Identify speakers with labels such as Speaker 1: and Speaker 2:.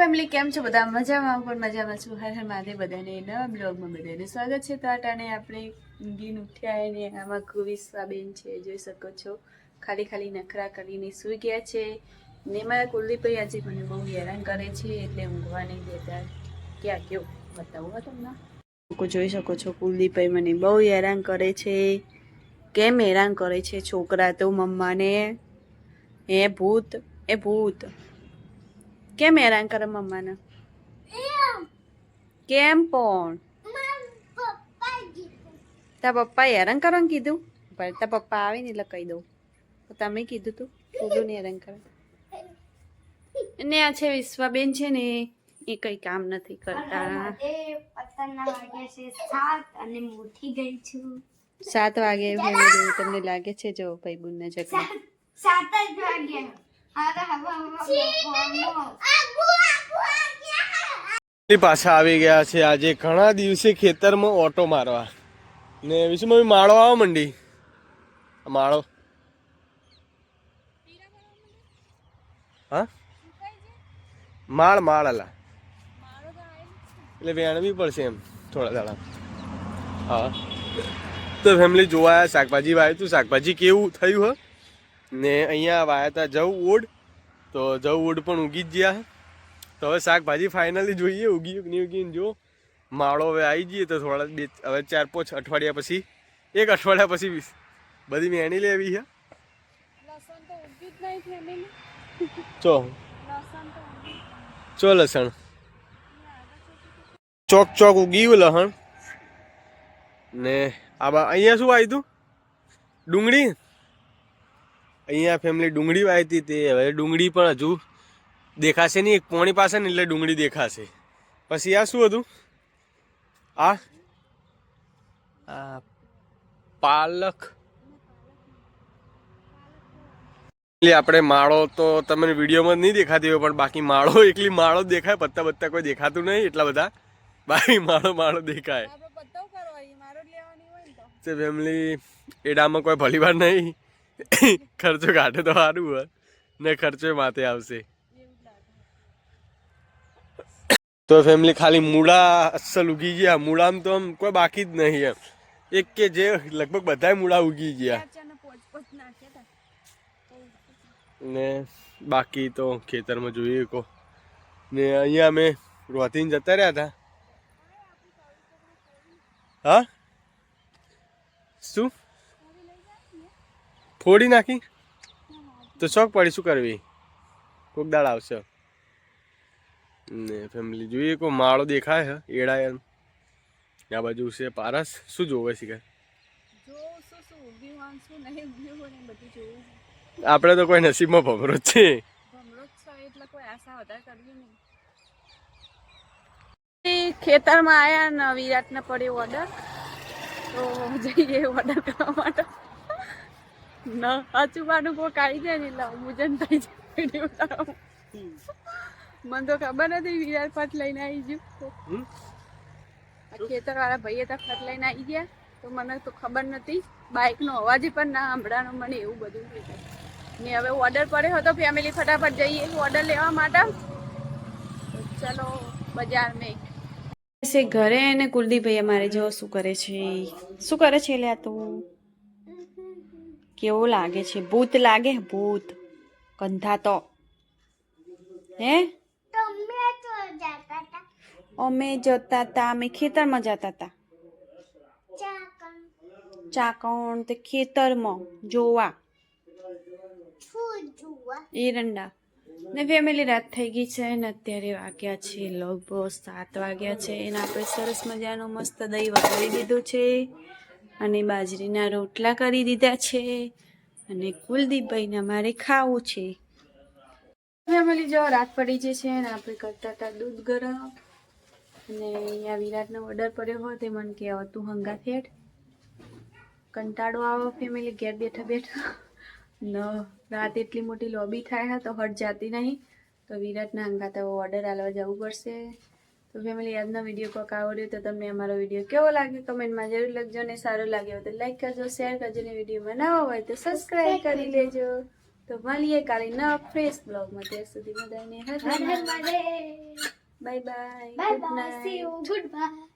Speaker 1: Family કેમ છો? બધા મજામાં? પણ મજામાં છું. હર હર માધે બધાને નવા બ્લોગમાં બધાને સ્વાગત છે. તો આટાને આપણે ઊંઘીને ઉઠ્યા અને આમાં કુવિશ્વાબેન છે. જોઈ શકો છો. ખાલી ખાલી નખરા કરીને સૂઈ ગયા છે. ને મારા કુલદીપભાઈ આજે મને બહુ હેરાન કરે છે. એટલે ઊંઘવા નહીં દેતા ક્યાં કયો બતાવું તમને. જોઈ શકો છો, કુલદીપભાઈ મને બહુ હેરાન કરે છે. કેમ હેરાન કરે છે? છોકરા તો મમ્માને. એ ભૂત એ ભૂત. કેમ હેરાન કરે મમ્માને? કેમ પણ? તાર પપ્પા હેરાન કરવાનું કીધું? પણ તાર પપ્પા આવે ને એટલે કહી દઉં. તો તમે કીધું તું કીધું ને હેરાન કરે. અને આ છે વિશ્વાબેન છે ને એ કઈ કામ નથી કરતા.
Speaker 2: સાત અને મોટી ગઈ છું.
Speaker 1: સાત વાગે તમને લાગે છે? જો ભાઈ બુનને જગ્યા
Speaker 2: સાત જ વાગ્યા.
Speaker 3: પાછા આવી ગયા છે. આજે ઘણા દિવસે ખેતરમાં ઓટો મારવા. ને વિશે મમ્મી માળો આવો મંડી. માળો. હા? માળ માળ અલા એટલે વેણવી પડશે એમ થોડા દાડા. હા. તો ફેમિલી જોવાયા શાકભાજી વાવ્યું તું. શાકભાજી કેવું થયું હ? ને અહીંયા વાયા હતા જવ ઓડ તો જવ ઓડ પણ ઉગી જ ગયા. તો હવે શાકભાજી ફાઇનલી જોઈએ ઉગી નહીં ઉગી ને જો. માળો હવે આવી જઈએ તો થોડા બે હવે ચાર પાંચ અઠવાડિયા પછી એક અઠવાડિયા પછી બધી મેણી લેવી છે. ચો. ચો લસણ. ચોક ચોક ઉગી લસણ. ને આ અહીંયા શું આવ્યું હતું ડુંગળી? અહીંયા ફેમિલી ડુંગળી વાવી હતી. તે હવે ડુંગળી પણ હજુ દેખાશે નહીં. એક પોણી પાસે ને એટલે ડુંગળી દેખાશે. પછી આ શું હતું? આ? આ પાલક. એટલે આપણે માળો તો તમને વિડીયોમાં નહીં દેખાતી હોય પણ બાકી માળો એકલી માળો દેખાય. પત્તા બત્તા કોઈ દેખાતું નહીં એટલા બધા. બાકી માળો માળો દેખાય. તે. ફેમિલી એડામાં કોઈ ભલીવાર નહીં. ખર્ચો કાઢે તો સારું હોય. ને ખર્ચો માથે આવશે. તો ફેમિલી ખાલી મૂળા અસલ ઉગી ગયા. મૂળામાં તો આમ કોઈ બાકી જ નહીં એમ. એક કે જે લગભગ બધા મૂળા ઉગી ગયા. ને બાકી તો ખેતરમાં જોઈએ કો. ને અહીંયા અમે રોધીને જતા રહ્યા હતા. હા? શું? ફોડી નાખી? તો શોખ પડી શું કરવી? કોક દાળ આવશે. ને ફેમિલી જોઈએ કોઈ માળો દેખાય હે એડા એમ. આ બાજુ છે પારસ. શું જોવે છે કે? આપણે તો કોઈ નસીબમાં ભમરો જ છે
Speaker 1: ખેતરમાં આયા ને વિરાટને પડ્યો ઓર્ડર તો જઈએ ઓર્ડર કરવા માટે. ન અચુબાનું કોઈ કાઢી જાય ને એટલે મુજન થઈ જાય વીડિયો. મને તો ખબર નથી વિરાટ ફટ લઈને આવી ગયું? ખેતર વાળા ભાઈએ તો ફટ લઈને આવી ગયા તો મને તો ખબર નથી. બાઇકનો અવાજ પણ ના સાંભળાનો મને એવું બધું થઈ ગયું. ને હવે ઓર્ડર પડ્યો હતો ફેમિલી ફટાફટ જઈએ ઓર્ડર લેવા માટે. ચલો બજાર મેં. ઘરે અને કુલદીપભાઈ અમારે જો શું કરે છે. શું કરે છે લ્યા તું? કેવો લાગે છે? ભૂત લાગે? ભૂત. કંધાતો હે?
Speaker 2: તો હે
Speaker 1: અમે જતા હતા અમે ખેતરમાં જતા હતા
Speaker 2: ચાકણ.
Speaker 1: તે ખેતરમાં જોવા. એરંડા ને ફેમિલી રાત થઈ ગઈ છે ને અત્યારે વાગ્યા છે લગભગ સાત વાગ્યા છે. એને આપણે સરસ મજાનું મસ્ત દહીં વગાડી દીધું છે. અને બાજરીના રોટલા કરી દીધા છે અને કુલદીપભાઈને મારે ખાવું છે. ફેમિલી જો રાત પડી જે છે ને આપણે કરતા હતા દૂધ ગરમ. અને અહીંયા વિરાટનો ઓર્ડર પડ્યો હોય તે મને કે તું હંગા થેટ કંટાળો આવો ફેમિલી ઘેર બેઠા બેઠા. ન, રાત એટલી મોટી લોબી થાય તો હટ જાતી નહીં. તો વિરાટના હંગાતા ઓર્ડર આલવા જવું પડશે. તો ફેમિલી આજનો વીડિયો કોક આવડ્યો તો તમને અમારો વીડિયો કેવો લાગ્યો? કમેન્ટમાં જરૂર લખજો ને સારો લાગ્યો તો લાઈક કરજો શેર કરજો ને વીડિયો નવા હોય તો સબસ્ક્રાઈબ કરી લેજો તો મળીએ કાલે નવા ફ્રેશ બ્લોગમાં ત્યાં સુધી બધાને Har Har bye bye
Speaker 2: good night good bye